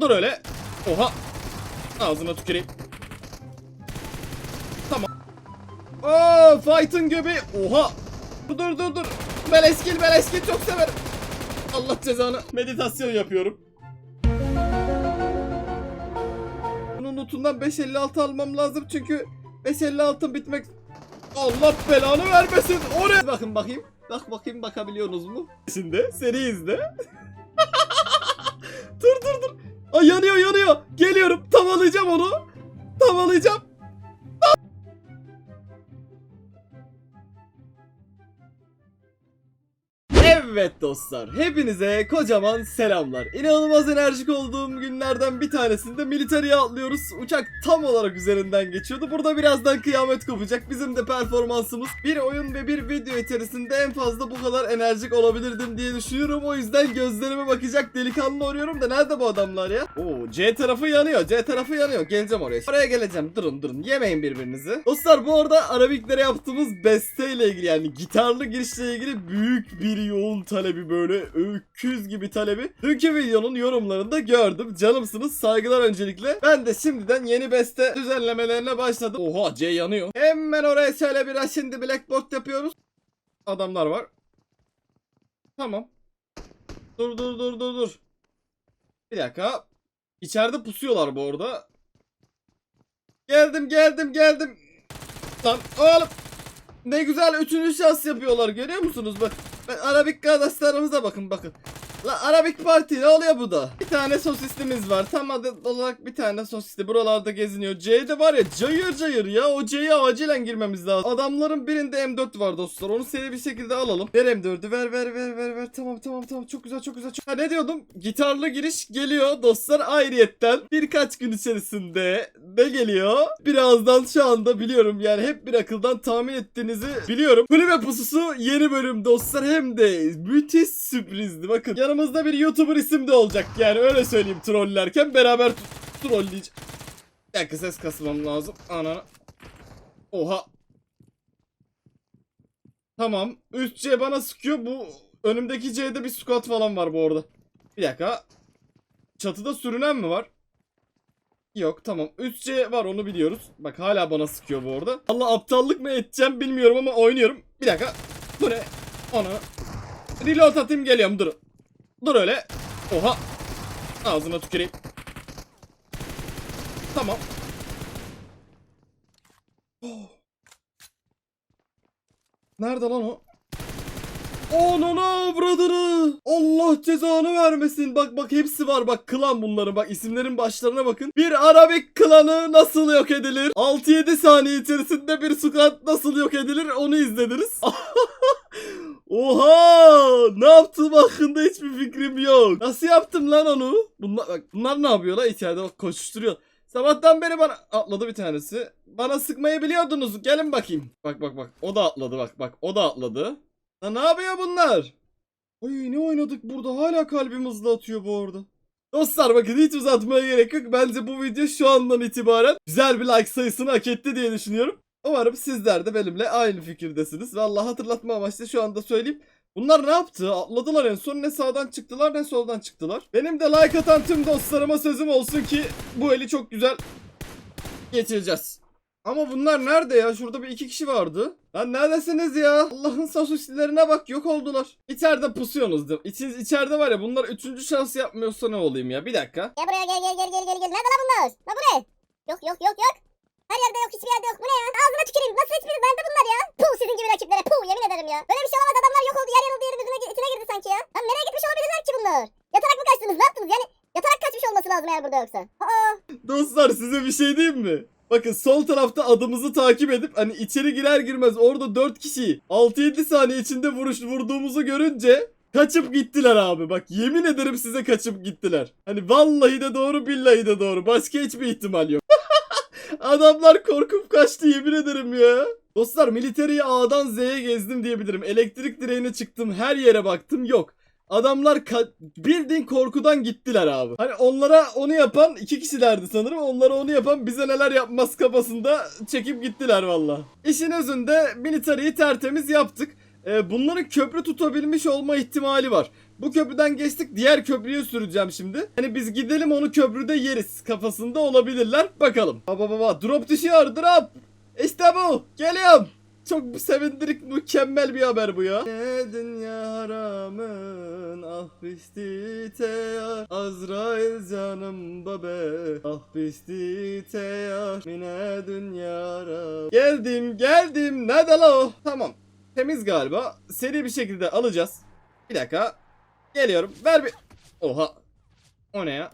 Dur öyle. Oha. Ağzına tüküreyim. Tamam. Oo, fight'ın göbeği. Oha. Dur dur dur dur. Beleskil beleskil çok severim. Allah cezanı. Meditasyon yapıyorum. Bunun notundan 556 almam lazım çünkü 556 bitmek Allah belanı vermesin. Oraya bakın bakayım. Bak bakayım bakabiliyorsunuz mu? Şimdi seri izle. dur dur dur. Ay yanıyor yanıyor. Geliyorum. Tavalayacağım onu. Tavalayacağım. Evet dostlar, hepinize kocaman selamlar. İnanılmaz enerjik olduğum günlerden bir tanesinde militariye atlıyoruz. Uçak tam olarak üzerinden geçiyordu. Burada birazdan kıyamet kopacak. Bizim de performansımız bir oyun ve bir video içerisinde en fazla bu kadar enerjik olabilirdim diye düşünüyorum. O yüzden gözlerime bakacak delikanlı arıyorum da nerede bu adamlar ya? Oo, C tarafı yanıyor, C tarafı yanıyor. Geleceğim oraya. Oraya geleceğim. Durun durun. Yemeyin birbirinizi. Dostlar bu arada Arabiklere yaptığımız besteyle ilgili yani gitarlı girişle ilgili büyük bir talebi böyle öküz gibi talebi. Dünkü videonun yorumlarında gördüm. Canımsınız. Saygılar öncelikle. Ben de şimdiden yeni beste düzenlemelerine başladım. Oha C yanıyor. Hemen oraya şöyle biraz şimdi blackboard yapıyoruz. Adamlar var. Tamam. Dur dur dur dur dur. Bir dakika. İçeride pusuyorlar bu arada. Geldim geldim geldim. Lan oğlum. Ne güzel üçüncü şans yapıyorlar görüyor musunuz? Bak Arabik kardeşlerimize bakın bakın. La Arabik Parti ne oluyor bu da? Bir tane sosislimiz var. Tam adı olarak bir tane sosisli buralarda geziniyor. C'de var ya cayır cayır ya. O C'ye acilen girmemiz lazım. Adamların birinde M4 var dostlar. Onu seri bir şekilde alalım. Ver M4'ü ver ver ver ver ver. Tamam tamam tamam. Çok güzel çok güzel. Çok... Ha ne diyordum? Gitarlı giriş geliyor dostlar ayrıyetten. Birkaç gün içerisinde ne geliyor? Birazdan şu anda biliyorum yani hep bir akıldan tahmin ettiğinizi biliyorum. Kulübe pususu yeni bölüm dostlar hem de müthiş sürprizdi. Bakın yanımızda bir YouTuber isim de olacak yani öyle söyleyeyim trollerken beraber trolleyeceğiz. Bir dakika ses kasmam lazım. Anana. Oha. Tamam. Üst C bana sıkıyor. Bu önümdeki C'de bir squat falan var bu arada. Bir dakika. Çatıda sürünen mi var? Yok tamam. Üst C var onu biliyoruz. Bak hala bana sıkıyor bu arada. Allah aptallık mı edeceğim bilmiyorum ama oynuyorum. Bir dakika. Bu ne? Ana. Reload atayım geliyorum dur. Dur öyle. Oha. Ağzına tüküreyim. Tamam. Oh. Nerede lan o? Onana brother'ı. Allah cezanı vermesin. Bak bak hepsi var. Bak klan bunların. Bak isimlerin başlarına bakın. Bir Arabik klanı nasıl yok edilir? 6-7 saniye içerisinde bir squad nasıl yok edilir? Onu izlediniz. Oha! Ne yaptığım hakkında hiçbir fikrim yok. Nasıl yaptım lan onu? Bunlar bak bunlar ne yapıyor lan içeride bak koşuşturuyor. Sabahtan beri bana atladı bir tanesi. Bana sıkmayı biliyordunuz. Gelin bakayım. Bak bak bak. O da atladı bak bak. O da atladı. Lan ne yapıyor bunlar? Ay ne oynadık burada? Hala kalbim hızlı atıyor bu arada. Dostlar bakın hiç uzatmaya gerek yok. Bence bu video şu andan itibaren güzel bir like sayısını hak etti diye düşünüyorum. Umarım sizler de benimle aynı fikirdesiniz. Vallahi hatırlatma amaçlı şu anda söyleyeyim. Bunlar ne yaptı? Atladılar en son ne sağdan çıktılar ne soldan çıktılar. Benim de like atan tüm dostlarıma sözüm olsun ki bu eli çok güzel geçireceğiz. Ama bunlar nerede ya? Şurada bir iki kişi vardı. Lan neredesiniz ya? Allah'ın sosislerine bak yok oldular. İçeride pusuyorsunuz değil mi? İçiniz, içeride var ya bunlar üçüncü şans yapmıyorsa ne olayım ya? Bir dakika. Gel buraya gel gel gel gel gel gel. Nerede lan bunlar? Lan bu ne? Yok yok yok yok. Her yerde yok hiçbir yerde yok. Bu ne ya? Ağzına tüküreyim. Nasıl hiçbir nerede bunlar ya? Puh sizin gibi rakiplere puh yemin ederim ya. Böyle bir şey olamaz adamlar yok oldu. Yer yarıldı yerin içine girdi sanki ya. Lan nereye gitmiş olabilirler ki bunlar? Yatarak mı kaçtınız? Ne yaptınız? Yani yatarak kaçmış olması lazım eğer burada yoksa. Aa. Dostlar size bir şey diyeyim mi? Bakın sol tarafta adımızı takip edip hani içeri girer girmez orada 4 kişiyi 6-7 saniye içinde vuruş vurduğumuzu görünce kaçıp gittiler abi. Bak yemin ederim size kaçıp gittiler. Hani vallahi de doğru billahi de doğru. Başka hiçbir ihtimal yok. Adamlar korkup kaçtı yemin ederim ya. Dostlar militariyi A'dan Z'ye gezdim diyebilirim. Elektrik direğine çıktım her yere baktım yok. Adamlar bildiğin korkudan gittiler abi. Hani onlara onu yapan iki kişilerdi sanırım. Onlara onu yapan bize neler yapmaz kafasında çekip gittiler valla. İşin özünde militariyi tertemiz yaptık. Ee, bunların köprü tutabilmiş olma ihtimali var. Bu köprüden geçtik diğer köprüye süreceğim şimdi. Hani biz gidelim onu köprüde yeriz kafasında olabilirler. Bakalım. Baba baba drop düşüyor drop. İşte bu. Geliyorum. Çok sevindirik mükemmel bir haber bu ya. Ne dünya haramın ah bisti teyar Azrail canımda be ah bisti teyar Mine dünya haram Geldim geldim ne de la Tamam temiz galiba seri bir şekilde alacağız Bir dakika geliyorum ver bir Oha o ne ya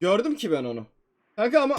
Gördüm ki ben onu Kanka ama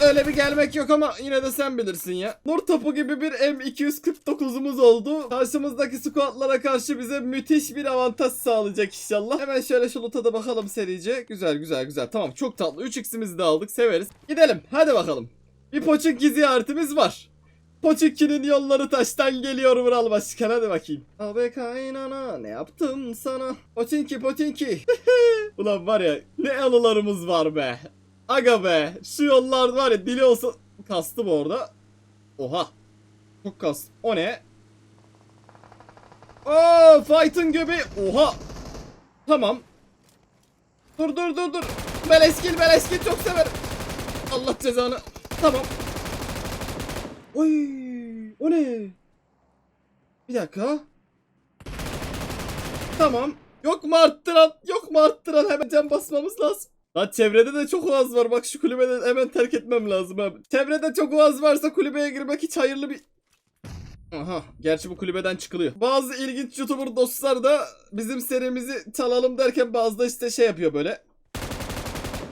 Öyle bir gelmek yok ama yine de sen bilirsin ya. Nur topu gibi bir M249'umuz oldu. Karşımızdaki squatlara karşı bize müthiş bir avantaj sağlayacak inşallah. Hemen şöyle şu loot'a da bakalım serice. Güzel güzel güzel. Tamam çok tatlı. 3x'imizi de aldık severiz. Gidelim hadi bakalım. Bir Pochinki ziyaretimiz var. Pochinki'nin yolları taştan geliyor Vural Başkan hadi bakayım. Abi kaynana ne yaptım sana? Pochinki Pochinki. Ulan var ya ne anılarımız var be. Aga be şu yollar var ya dili olsa kastım orada. Oha. Çok kastım. O ne? Oo fight'ın göbeği. Oha. Tamam. Dur dur dur dur. Beleskil beleskil çok severim. Allah cezanı. Tamam. Oy. O ne? Bir dakika. Tamam. Yok mu arttıran? Yok mu arttıran? Hemen can basmamız lazım. Lan çevrede de çok oğaz var. Bak şu kulübeden hemen terk etmem lazım abi. Çevrede çok oğaz varsa kulübeye girmek hiç hayırlı bir... Aha. Gerçi bu kulübeden çıkılıyor. Bazı ilginç YouTuber dostlar da bizim serimizi çalalım derken bazı da işte şey yapıyor böyle.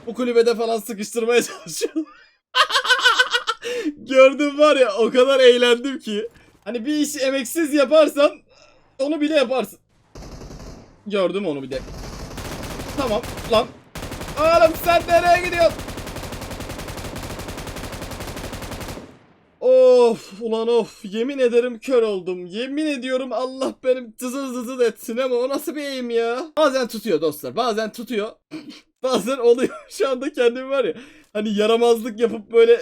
Bu kulübede falan sıkıştırmaya çalışıyor. Gördüm var ya o kadar eğlendim ki. Hani bir işi emeksiz yaparsan onu bile yaparsın. Gördüm onu bir de. Tamam lan Oğlum sen nereye gidiyorsun? Of ulan of yemin ederim kör oldum. Yemin ediyorum Allah benim tızır tızır etsin ama o nasıl bir eğim ya? Bazen tutuyor dostlar bazen tutuyor. bazen oluyor şu anda kendim var ya. Hani yaramazlık yapıp böyle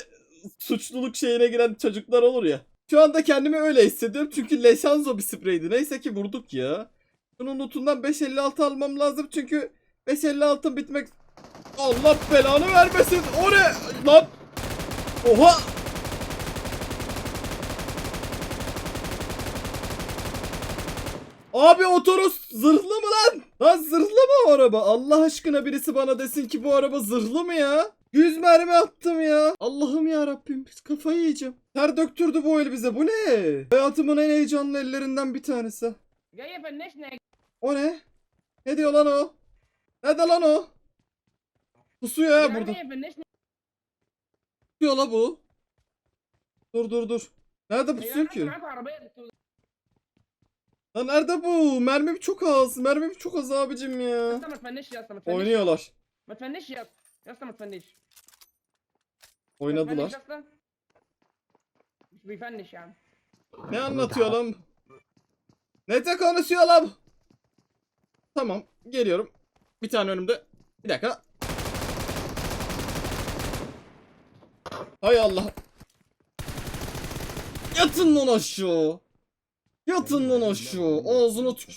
suçluluk şeyine giren çocuklar olur ya. Şu anda kendimi öyle hissediyorum çünkü Leşanzo bir spreydi. Neyse ki vurduk ya. Bunun lootundan 5.56 almam lazım çünkü 5.56 bitmek Allah belanı vermesin. O ne? Lan. Oha. Abi otoros zırhlı mı lan? Lan zırhlı araba? Allah aşkına birisi bana desin ki bu araba zırhlı mı ya? 100 mermi attım ya. Allah'ım ya Rabbim kafayı yiyeceğim. Ter döktürdü bu el bize. Bu ne? Hayatımın en heyecanlı ellerinden bir tanesi. O ne? Ne diyor lan o? Ne de lan o? Pusuyor ya burada. Pusuyor la bu. Dur dur dur. Nerede pusuyor ki? معاكم عربية Lan nerede bu? Mermim çok az. Mermim çok az abicim ya. يا اسطى ما تفنش يا اسطى ما تفنش Oynuyorlar. ما تفنش يا اسطى يا اسطى ما تفنش ما تفنش Oynadılar. يا اسطى مش بيفنش يا عم Ne anlatıyor lan? Ne de konuşuyor lan? Tamam geliyorum. Bir tane önümde. Bir dakika. Hay Allah. Yatın lan aşağı. Yatın lan aşağı. Ağzını tük.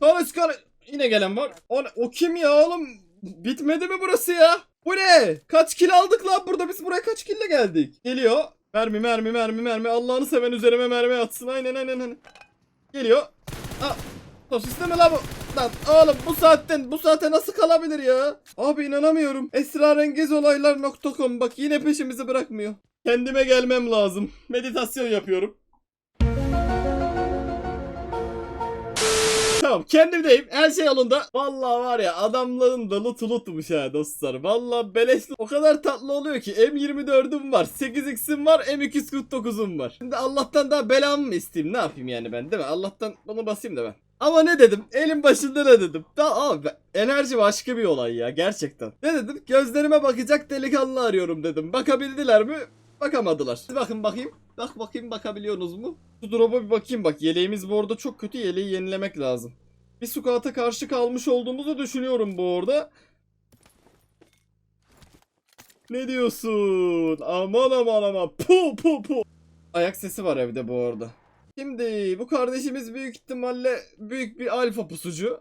Karış karış. Yine gelen var. O, o kim ya oğlum? Bitmedi mi burası ya? Bu ne? Kaç kill aldık lan burada? Biz buraya kaç kille geldik? Geliyor. Mermi mermi mermi mermi. Allah'ını seven üzerime mermi atsın. Aynen aynen aynen. Geliyor. Aa, sosisli mi la bu? Lan oğlum bu saatten bu saate nasıl kalabilir ya? Abi inanamıyorum. Esrarengizolaylar.com bak yine peşimizi bırakmıyor. Kendime gelmem lazım. Meditasyon yapıyorum. Tamam kendimdeyim. Her şey yolunda. Vallahi var ya adamların da loot lootmuş ha dostlar. Vallahi beleş o kadar tatlı oluyor ki. M24'üm var. 8x'im var. M249'um var. Şimdi Allah'tan daha belamı mı isteyeyim? Ne yapayım yani ben değil mi? Allah'tan bunu basayım da ben. Ama ne dedim? Elim başında ne dedim? Da abi enerji başka bir olay ya gerçekten. Ne dedim? Gözlerime bakacak delikanlı arıyorum dedim. Bakabildiler mi? Bakamadılar. Bakın bakayım. Bak bakayım bakabiliyorsunuz mu? Şu drop'a bir bakayım bak. Yeleğimiz bu arada çok kötü. Yeleği yenilemek lazım. Bir sukata karşı kalmış olduğumuzu düşünüyorum bu arada. Ne diyorsun? Aman aman aman. Pu pu pu. Ayak sesi var evde bu arada. Şimdi bu kardeşimiz büyük ihtimalle büyük bir alfa pusucu.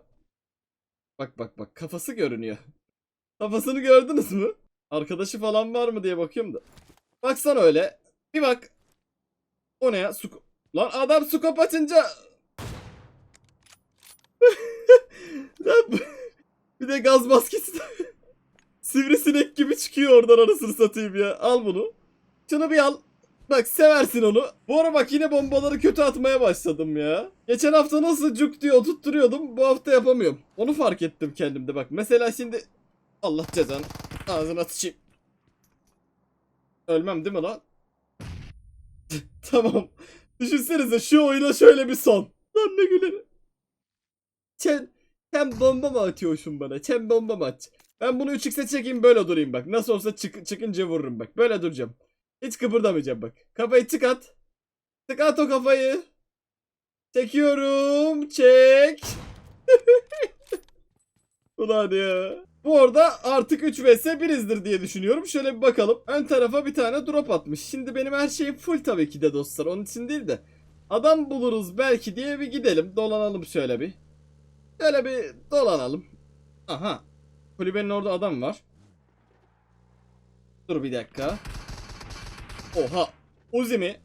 Bak bak bak kafası görünüyor. Kafasını gördünüz mü? Arkadaşı falan var mı diye bakıyorum da. Baksana öyle. Bir bak. O ne ya? Su... Lan adam skop açınca... Lan bir de gaz maskesi Sivrisinek gibi çıkıyor oradan arasını satayım ya. Al bunu. Şunu bir al. Bak seversin onu. Bu ara bak yine bombaları kötü atmaya başladım ya. Geçen hafta nasıl cuk diye oturtturuyordum. Bu hafta yapamıyorum. Onu fark ettim kendimde bak. Mesela şimdi Allah cezanı ağzına sıçayım. Ölmem değil mi lan? tamam. Düşünsenize şu oyuna şöyle bir son. Lan ne gülerim. Sen, sen bomba mı atıyorsun bana? Sen bomba mı at? Ben bunu 3x'e çekeyim böyle durayım bak. Nasıl olsa çık, çıkınca vururum bak. Böyle duracağım. Hiç kıpırdamayacağım bak. Kafayı tık at. Tık at o kafayı. Çekiyorum. Çek. Ulan ya. Bu arada artık 3 vs 1'izdir diye düşünüyorum. Şöyle bir bakalım. Ön tarafa bir tane drop atmış. Şimdi benim her şeyim full tabii ki de dostlar. Onun için değil de. Adam buluruz belki diye bir gidelim. Dolanalım şöyle bir. Şöyle bir dolanalım. Aha. Kulübenin orada adam var. Dur bir dakika. Oha. Uzi mi?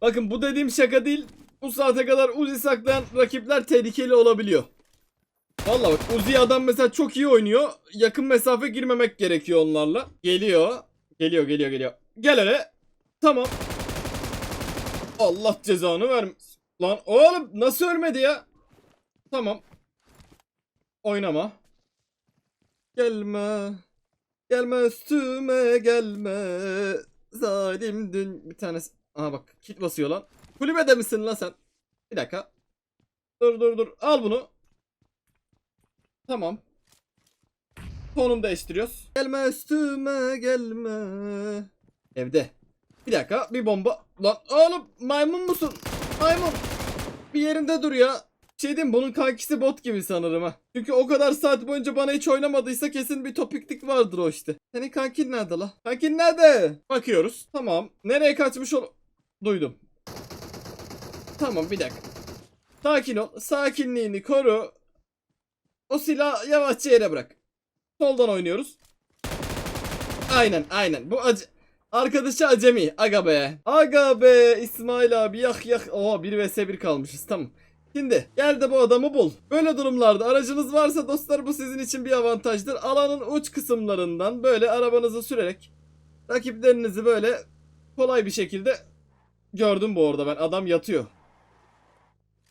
Bakın bu dediğim şaka değil. Bu saate kadar Uzi saklayan rakipler tehlikeli olabiliyor. Vallahi bak Uzi adam mesela çok iyi oynuyor. Yakın mesafe girmemek gerekiyor onlarla. Geliyor. Geliyor geliyor geliyor. Gel hele. Tamam. Allah cezanı vermesin. Lan oğlum nasıl ölmedi ya? Tamam. Oynama. Gelme. Gelme üstüme gelme. Zalim dün bir tanesi. Aha bak kit basıyor lan. Kulübede misin lan sen? Bir dakika. Dur dur dur. Al bunu. Tamam. Tonunu değiştiriyoruz. Gelme üstüme gelme. Evde. Bir dakika bir bomba. Lan oğlum maymun musun? Maymun. Bir yerinde dur ya. Şey diyeyim bunun kankisi bot gibi sanırım ha. Çünkü o kadar saat boyunca bana hiç oynamadıysa kesin bir topiklik vardır o işte. Senin kankin nerede la? Kankin nerede? Bakıyoruz. Tamam. Nereye kaçmış ol... Duydum. Tamam bir dakika. Sakin ol. Sakinliğini koru. O silahı yavaşça yere bırak. Soldan oynuyoruz. Aynen aynen. Bu acı... Arkadaşı acemi. Aga be. Aga be. İsmail abi yak yak. Oha 1 vs 1 kalmışız tamam. Şimdi gel de bu adamı bul. Böyle durumlarda aracınız varsa dostlar bu sizin için bir avantajdır. Alanın uç kısımlarından böyle arabanızı sürerek rakiplerinizi böyle kolay bir şekilde gördüm bu arada ben. Adam yatıyor.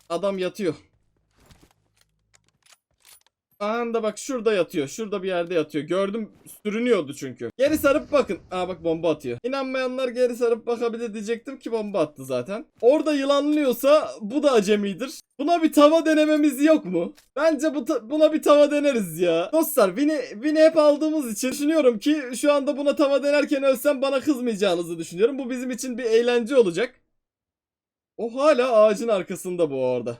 Adam yatıyor. Anda bak şurada yatıyor. Şurada bir yerde yatıyor. Gördüm sürünüyordu çünkü. Geri sarıp bakın. Aa bak bomba atıyor. İnanmayanlar geri sarıp bakabilir diyecektim ki bomba attı zaten. Orada yılanlıyorsa bu da acemidir. Buna bir tava denememiz yok mu? Bence bu buna bir tava deneriz ya. Dostlar Win'i Win'i hep aldığımız için düşünüyorum ki şu anda buna tava denerken ölsem bana kızmayacağınızı düşünüyorum. Bu bizim için bir eğlence olacak. O hala ağacın arkasında bu arada.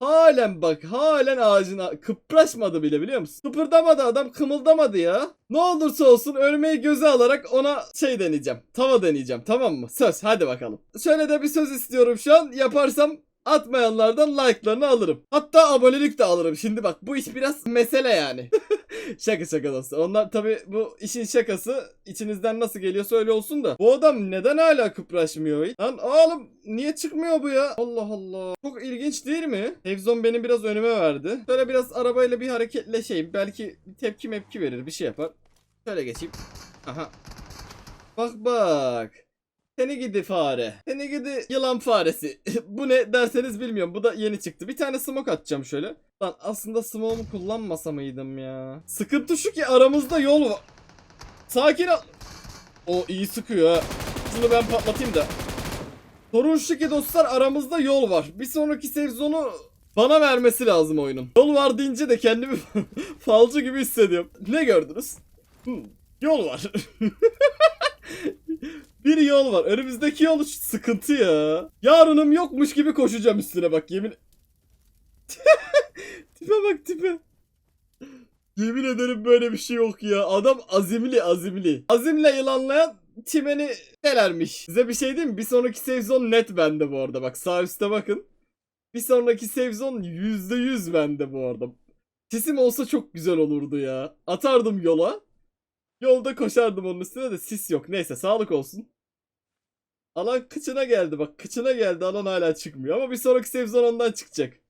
Halen bak halen ağacın a- kıpraşmadı bile biliyor musun? Kıpırdamadı adam kımıldamadı ya. Ne olursa olsun ölmeyi göze alarak ona şey deneyeceğim. Tava deneyeceğim tamam mı? Söz hadi bakalım. Şöyle de bir söz istiyorum şu an. Yaparsam atmayanlardan like'larını alırım. Hatta abonelik de alırım. Şimdi bak bu iş biraz mesele yani. şaka şaka dostlar. Onlar tabi bu işin şakası içinizden nasıl geliyorsa öyle olsun da. Bu adam neden hala kıpraşmıyor? Lan oğlum niye çıkmıyor bu ya? Allah Allah. Çok ilginç değil mi? Evzon beni biraz önüme verdi. Şöyle biraz arabayla bir hareketleşeyim. Belki bir tepki mepki verir bir şey yapar. Şöyle geçeyim. Aha. Bak bak. Seni gidi fare. Seni gidi yılan faresi. bu ne derseniz bilmiyorum. Bu da yeni çıktı. Bir tane smoke atacağım şöyle. Lan aslında smoke'umu kullanmasa mıydım ya? Sıkıntı şu ki aramızda yol var. Sakin ol. O iyi sıkıyor ha. Şunu ben patlatayım da. Sorun şu ki dostlar aramızda yol var. Bir sonraki sezonu bana vermesi lazım oyunun. Yol var deyince de kendimi falcı gibi hissediyorum. Ne gördünüz? Yol var. bir yol var. Önümüzdeki yol sıkıntı ya. Yarınım yokmuş gibi koşacağım üstüne bak yemin. tipe bak tipe. Yemin ederim böyle bir şey yok ya. Adam azimli azimli. Azimle yılanlayan Timen'i nelermiş. Size bir şey diyeyim mi? Bir sonraki sezon net bende bu arada. Bak sağ üstte bakın. Bir sonraki sezon %100 bende bu arada. Sisim olsa çok güzel olurdu ya. Atardım yola. Yolda koşardım onun üstüne de sis yok. Neyse sağlık olsun. Alan kıçına geldi bak kıçına geldi alan hala çıkmıyor ama bir sonraki sezon ondan çıkacak.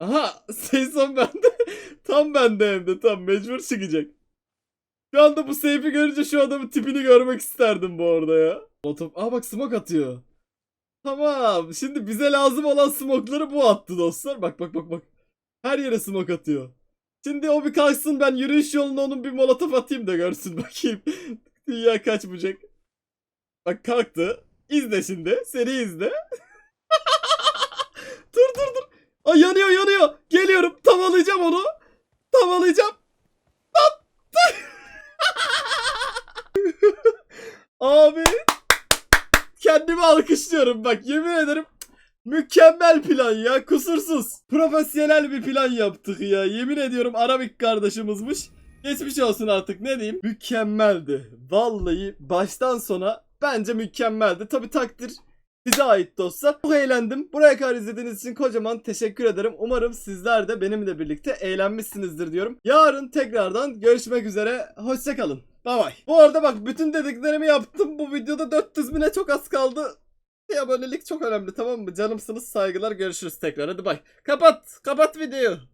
Aha sezon bende. tam bende hem de tam mecbur çıkacak. Şu anda bu seyfi görünce şu adamın tipini görmek isterdim bu arada ya. Molotov. Aa bak smoke atıyor. Tamam. Şimdi bize lazım olan smoke'ları bu attı dostlar. Bak bak bak bak. Her yere smoke atıyor. Şimdi o bir kalksın ben yürüyüş yoluna onun bir molotof atayım da görsün bakayım. Dünya kaç bucak. Bak kalktı. İzle şimdi. Seri izle. dur dur dur. Ay yanıyor yanıyor. Geliyorum. Tavalayacağım onu. Tavalayacağım. Lan. Abi. Kendimi alkışlıyorum bak yemin ederim. Mükemmel plan ya kusursuz. Profesyonel bir plan yaptık ya. Yemin ediyorum Arabik kardeşimizmiş. Geçmiş olsun artık ne diyeyim. Mükemmeldi. Vallahi baştan sona bence mükemmeldi. Tabi takdir size ait dostlar. Çok eğlendim. Buraya kadar izlediğiniz için kocaman teşekkür ederim. Umarım sizler de benimle birlikte eğlenmişsinizdir diyorum. Yarın tekrardan görüşmek üzere. Hoşçakalın. Bay bay. Bu arada bak bütün dediklerimi yaptım. Bu videoda 400 bine çok az kaldı. Bir abonelik çok önemli tamam mı? Canımsınız saygılar görüşürüz tekrar hadi bay. Kapat. Kapat videoyu.